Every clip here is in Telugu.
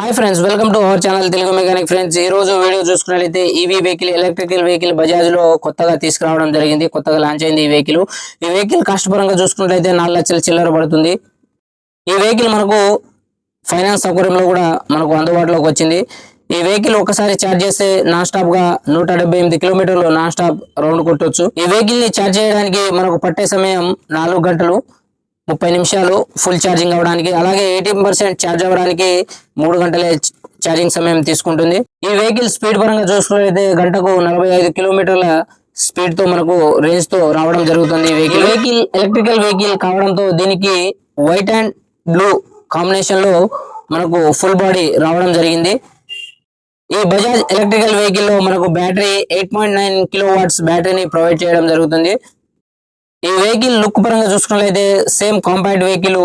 Hi friends welcome to our channel Telugu mechanic friends ఈ రోజు వీడియో చూసుకున్నట్లయితే ఈవీ వెహికల్ ఎలక్ట్రికల్ వెహికల్ బజాజ్లో కొత్తగా తీసుకురావడం జరిగింది కొత్తగా లాంచ్ అయింది ఈ వెహికల్ ఈ వెహికల్ కాస్ట్ పరంగా చూసుకున్నట్లయితే నాలుగు లక్షల చిల్లర పడుతుంది. ఈ వెహికల్ మనకు ఫైనాన్స్ సౌకర్యంలో కూడా మనకు అందుబాటులోకి వచ్చింది. ఈ వెహికల్ ఒకసారి ఛార్జ్ చేస్తే నాన్ స్టాప్గా నూట డెబ్బై ఎనిమిది కిలోమీటర్లు నాన్ స్టాప్ రౌండ్ కొట్టొచ్చు. ఈ వెహికల్ని ఛార్జ్ చేయడానికి మనకు పట్టే సమయం నాలుగు గంటలు. ముప్పై నిమిషాలు ఫుల్ ఛార్జింగ్ అవ్వడానికి అలాగే ఎయిటీన్ పర్సెంట్ ఛార్జ్ అవ్వడానికి మూడు గంటలే ఛార్జింగ్ సమయం తీసుకుంటుంది. ఈ వెహికల్ స్పీడ్ పరంగా చూసుకున్నట్లయితే గంటకు నలభై ఐదు కిలోమీటర్ల స్పీడ్తో మనకు రేంజ్తో రావడం జరుగుతుంది. ఈ వెహికల్ వెహికల్ ఎలక్ట్రికల్ వెహికల్ కావడంతో దీనికి వైట్ అండ్ బ్లూ కాంబినేషన్లో మనకు ఫుల్ బాడీ రావడం జరిగింది. ఈ బజాజ్ ఎలక్ట్రికల్ వెహికల్లో మనకు battery eight point nine kilo watts బ్యాటరీని ప్రొవైడ్ చేయడం జరుగుతుంది. ఈ వెహికల్ లుక్ పరంగా చూసుకున్నట్లయితే same compact vehicle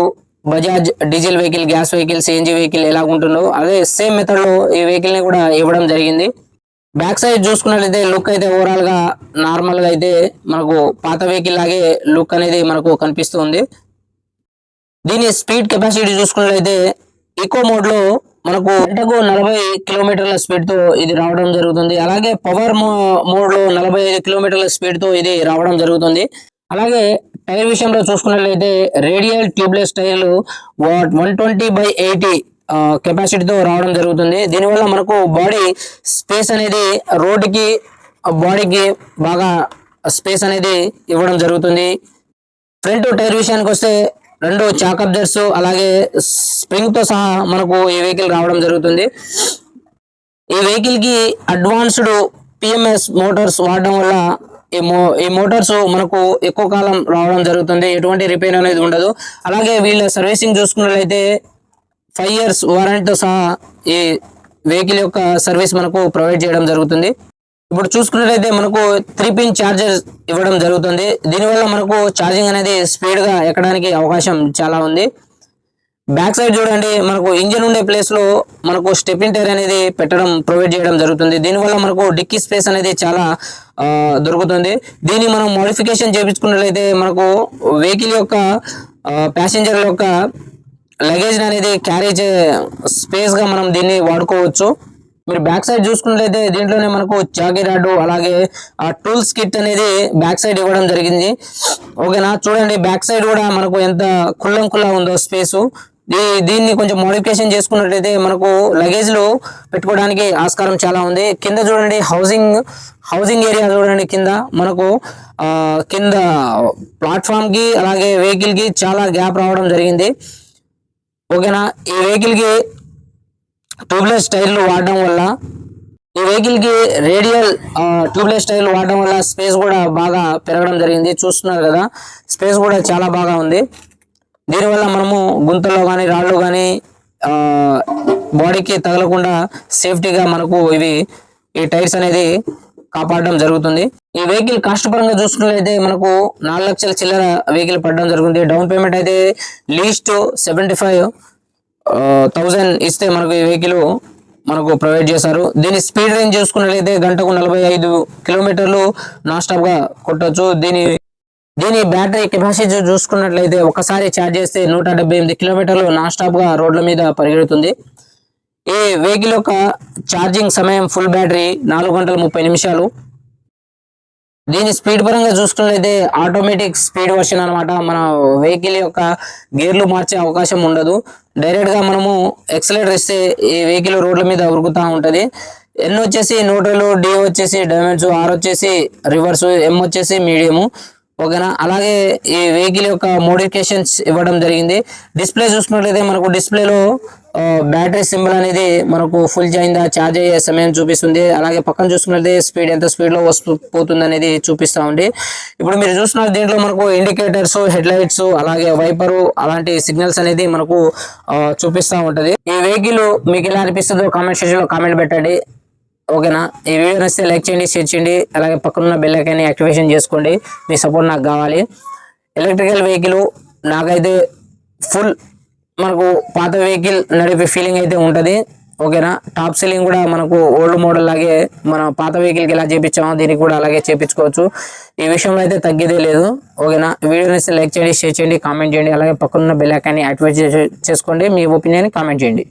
Bajaj diesel vehicle gas vehicle CNG vehicle ఎలా ఉంటుందో అదే సేమ్ మెథడ్లో ఈ వెహికల్ని కూడా ఇవ్వడం జరిగింది. బ్యాక్ సైడ్ చూసుకున్నట్లయితే లుక్ అయితే ఓవరాల్గా నార్మల్గా అయితే మనకు పాత వెహికల్ లాగే లుక్ అనేది మనకు కనిపిస్తుంది దీని స్పీడ్ కెపాసిటీ చూసుకున్నట్లయితే ఈకో మోడ్లో మనకు గంటకు నలభై కిలోమీటర్ల స్పీడ్తో ఇది రావడం జరుగుతుంది. అలాగే పవర్ మోడ్లో నలభై ఐదు కిలోమీటర్ల స్పీడ్తో ఇది రావడం జరుగుతుంది. అలాగే టైర్ విషయంలో చూసుకున్నట్లయితే రేడియల్ ట్యూబ్లెస్ టైర్లు వన్ ట్వంటీ బై ఎయిటీ కెపాసిటీతో రావడం జరుగుతుంది. దీనివల్ల మనకు బాడీ స్పేస్ అనేది రోడ్డుకి బాడీకి బాగా స్పేస్ అనేది ఇవ్వడం జరుగుతుంది. ఫ్రంట్ టైర్ విషయానికి వస్తే రెండు చాక్ అబ్జర్స్ అలాగే స్ప్రింగ్తో సహా మనకు ఈ వెహికల్ రావడం జరుగుతుంది. ఈ వెహికల్కి అడ్వాన్స్డ్ పిఎంఎస్ మోటార్స్ వాడడం వల్ల ఈ మో ఈ మోటార్స్ మనకు ఎక్కువ కాలం రావడం జరుగుతుంది. ఎటువంటి రిపేర్ అనేది ఉండదు. అలాగే వీళ్ళ సర్వీసింగ్ చూసుకున్నట్లయితే ఫైవ్ ఇయర్స్ వారంటీతో సహా ఈ వెహికల్ యొక్క సర్వీస్ మనకు ప్రొవైడ్ చేయడం జరుగుతుంది. ఇప్పుడు చూసుకున్నట్లయితే మనకు త్రీ పిన్ ఛార్జర్ ఇవ్వడం జరుగుతుంది. దీనివల్ల మనకు ఛార్జింగ్ అనేది స్పీడ్గా ఎక్కడానికి అవకాశం చాలా ఉంది. బ్యాక్ సైడ్ చూడండి మనకు ఇంజన్ ఉండే ప్లేస్లో మనకు స్టెప్పింగ్ టైర్ అనేది పెట్టడం ప్రొవైడ్ చేయడం జరుగుతుంది. దీనివల్ల మనకు డిక్కీ స్పేస్ అనేది చాలా దొరుకుతుంది. దీన్ని మనం మోడిఫికేషన్ చేయించుకున్నట్లయితే మనకు వెహికల్ యొక్క ప్యాసింజర్ యొక్క లగేజ్ అనేది క్యారీ చే స్పేస్గా మనం దీన్ని వాడుకోవచ్చు. మీరు బ్యాక్ సైడ్ చూసుకున్నట్లయితే దీంట్లోనే మనకు చాకీ రాడ్డు అలాగే ఆ టూల్స్ కిట్ అనేది బ్యాక్ సైడ్ ఇవ్వడం జరిగింది. ఓకేనా? చూడండి బ్యాక్ సైడ్ కూడా మనకు ఎంత కుల్లం కుల్లా ఉందో స్పేసు దీన్ని కొంచెం మోడిఫికేషన్ చేసుకున్నట్లయితే మనకు లగేజ్లో పెట్టుకోవడానికి ఆస్కారం చాలా ఉంది. కింద చూడండి హౌసింగ్ హౌసింగ్ ఏరియా చూడండి కింద మనకు ఆ, కింద ప్లాట్ఫామ్కి అలాగే వెహికల్కి చాలా గ్యాప్ రావడం జరిగింది. ఓకేనా? ఈ వెహికల్కి ట్యూబ్లెస్ టైర్లు వాడడం వల్ల ఈ వెహికల్కి రేడియల్ ట్యూబ్లెస్ టైర్లు వాడడం వల్ల స్పేస్ కూడా బాగా పెరగడం జరిగింది. చూస్తున్నారు కదా స్పేస్ కూడా చాలా బాగా ఉంది. దీనివల్ల మనము గుంతల్లో కానీ రాళ్ళు కానీ బాడీకి తగలకుండా సేఫ్టీగా మనకు ఇవి ఈ టైర్స్ అనేది కాపాడడం జరుగుతుంది. ఈ వెహికల్ కాస్ట్ పరంగా చూసుకున్నట్లయితే మనకు నాలుగు లక్షల చిల్లర వెహికల్ పడడం జరుగుతుంది. డౌన్ పేమెంట్ అయితే లీస్ట్ సెవెంటీ ఫైవ్ థౌజండ్ ఇస్తే మనకు ఈ వెహికల్ మనకు ప్రొవైడ్ చేశారు. దీని స్పీడ్ రేంజ్ చూసుకున్నట్లయితే గంటకు నలభై ఐదు కిలోమీటర్లు నాన్ స్టాప్గా గా కొట్టొచ్చు. దీని దీని బ్యాటరీ కెపాసిటీ చూసుకున్నట్లయితే ఒకసారి ఛార్జ్ చేస్తే నూట డెబ్బై ఎనిమిది కిలోమీటర్లు నాన్ స్టాప్గా రోడ్ల మీద పరిగెడుతుంది. ఈ వెహికల్ యొక్క ఛార్జింగ్ సమయం ఫుల్ బ్యాటరీ నాలుగు గంటల ముప్పై నిమిషాలు. దీని స్పీడ్ పరంగా చూసుకున్నట్లయితే ఆటోమేటిక్ స్పీడ్ వర్షన్ అన్నమాట. మన వెహికల్ యొక్క గేర్లు మార్చే అవకాశం ఉండదు. డైరెక్ట్గా మనము ఎక్సలేటర్ ఇస్తే ఈ వెహికల్ రోడ్ల మీద ఉరుకుతా ఉంటది. ఎన్ వచ్చేసి న్యూట్రల్ డి వచ్చేసి డైమండ్స్ ఆర్ వచ్చేసి రివర్స్ ఎం వచ్చేసి మీడియము. ఓకేనా? అలాగే ఈ వెహికల్ యొక్క మోడిఫికేషన్స్ ఇవ్వడం జరిగింది. డిస్ప్లే చూసుకున్నట్లయితే మనకు డిస్ప్లేలో బ్యాటరీ సింబల్ అనేది మనకు ఫుల్ అయిందా ఛార్జ్ అయ్యే సమయం చూపిస్తుంది. అలాగే పక్కన చూసుకున్నట్లయితే స్పీడ్ ఎంత స్పీడ్లో వస్తు పోతుంది అనేది చూపిస్తా ఉంది. ఇప్పుడు మీరు చూస్తున్నారు దీంట్లో మనకు ఇండికేటర్స్ హెడ్ లైట్స్ అలాగే వైపరు అలాంటి సిగ్నల్స్ అనేది మనకు చూపిస్తూ చూపిస్తా ఉంటది. ఈ వెహికల్ మీకు ఎలా అనిపిస్తుందో కామెంట్ సెక్షన్ కామెంట్ పెట్టండి. ఓకేనా? ఈ వీడియో నచ్చితే లైక్ చేయండి షేర్ చేయండి అలాగే పక్కనున్న బెల్ యాక్టివేషన్ చేసుకోండి. మీ సపోర్ట్ నాకు కావాలి. ఎలక్ట్రికల్ వెహికల్ నాకైతే ఫుల్ మనకు పాత వెహికల్ నడిపే ఫీలింగ్ అయితే ఉంటుంది. ఓకేనా? టాప్ సీలింగ్ కూడా మనకు ఓల్డ్ మోడల్ లాగే మన పాత వెహికల్కి ఎలా చేపించామో దీనికి కూడా అలాగే చేపించుకోవచ్చు. ఈ విషయంలో అయితే తగ్గేదే లేదు. ఓకేనా? వీడియో నచ్చితే లైక్ చేయండి షేర్ చేయండి కామెంట్ చేయండి అలాగే పక్కనున్న బెల్ ఐకాన్ని యాక్టివేట్ చేసుకోండి. మీ ఒపీనియన్ కామెంట్ చేయండి.